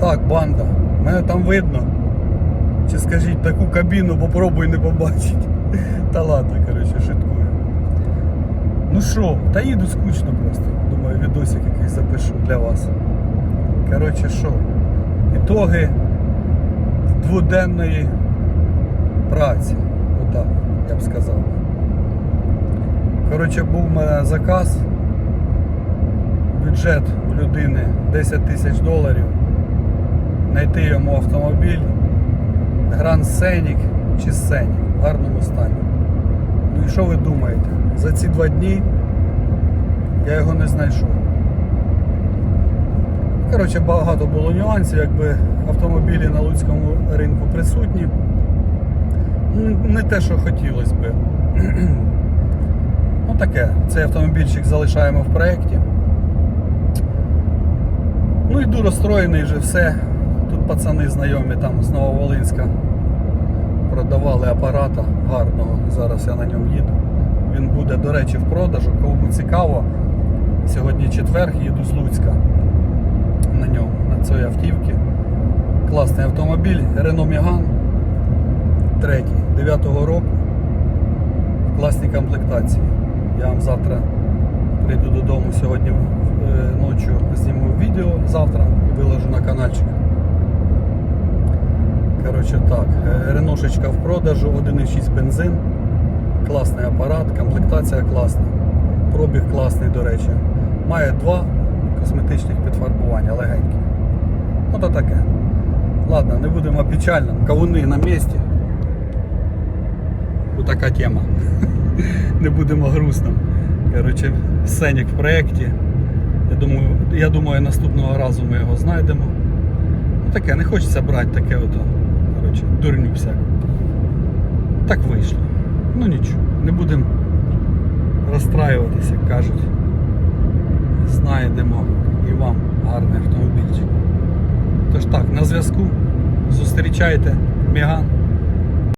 Так, банда, мене там видно. Чи скажіть таку кабіну попробуй не побачить. Та ладно, коротше, шуткую. Ну що, та їду скучно просто. Думаю, відосик якийсь запишу для вас. Коротше, що? Ітоги дводенної праці. Отак, я б сказав. Коротше, був у мене заказ. Бюджет у людини 10 тисяч доларів. Знайти йому автомобіль. Гранд Сенік чи Сенік в гарному стані. Ну і що ви думаєте? За ці два дні я його не знайшов. Коротше, багато було нюансів, якби автомобілі на Луцькому ринку присутні. Не те, що хотілося би. Ну таке, цей автомобільчик залишаємо в проєкті. Ну йду розстроєний вже все. Пацани знайомі там з Нововолинська продавали апарата гарного. Зараз я на ньому їду. Він буде, до речі, в продажу. Кому цікаво, сьогодні четвер, їду з Луцька на ньому, на цій автівці. Класний автомобіль, Renault Megane третій, 9-го року. В класній комплектації. Я вам завтра прийду додому сьогодні е, ночі зніму відео завтра і виложу на каналчик. Коротше так, е, Реношечка в продажу, 1,6 бензин, класний апарат, комплектація класна, пробіг класний, до речі. Має два косметичних підфарбування, легенькі. Ну то таке. Ладно, не будемо печально. Кавуни на місці. Отака тема. Не будемо грустно. Коротше, Сенік в проєкті. Я думаю, я думаю, наступного разу ми його знайдемо. Ну таке, не хочеться брати таке ото. Коротше, дурню всяку. Так вийшло. Ну нічого, не будемо розстраюватися, як кажуть. Знайдемо і вам гарний автомобільчик. Тож так, на зв'язку. Зустрічайте Меган.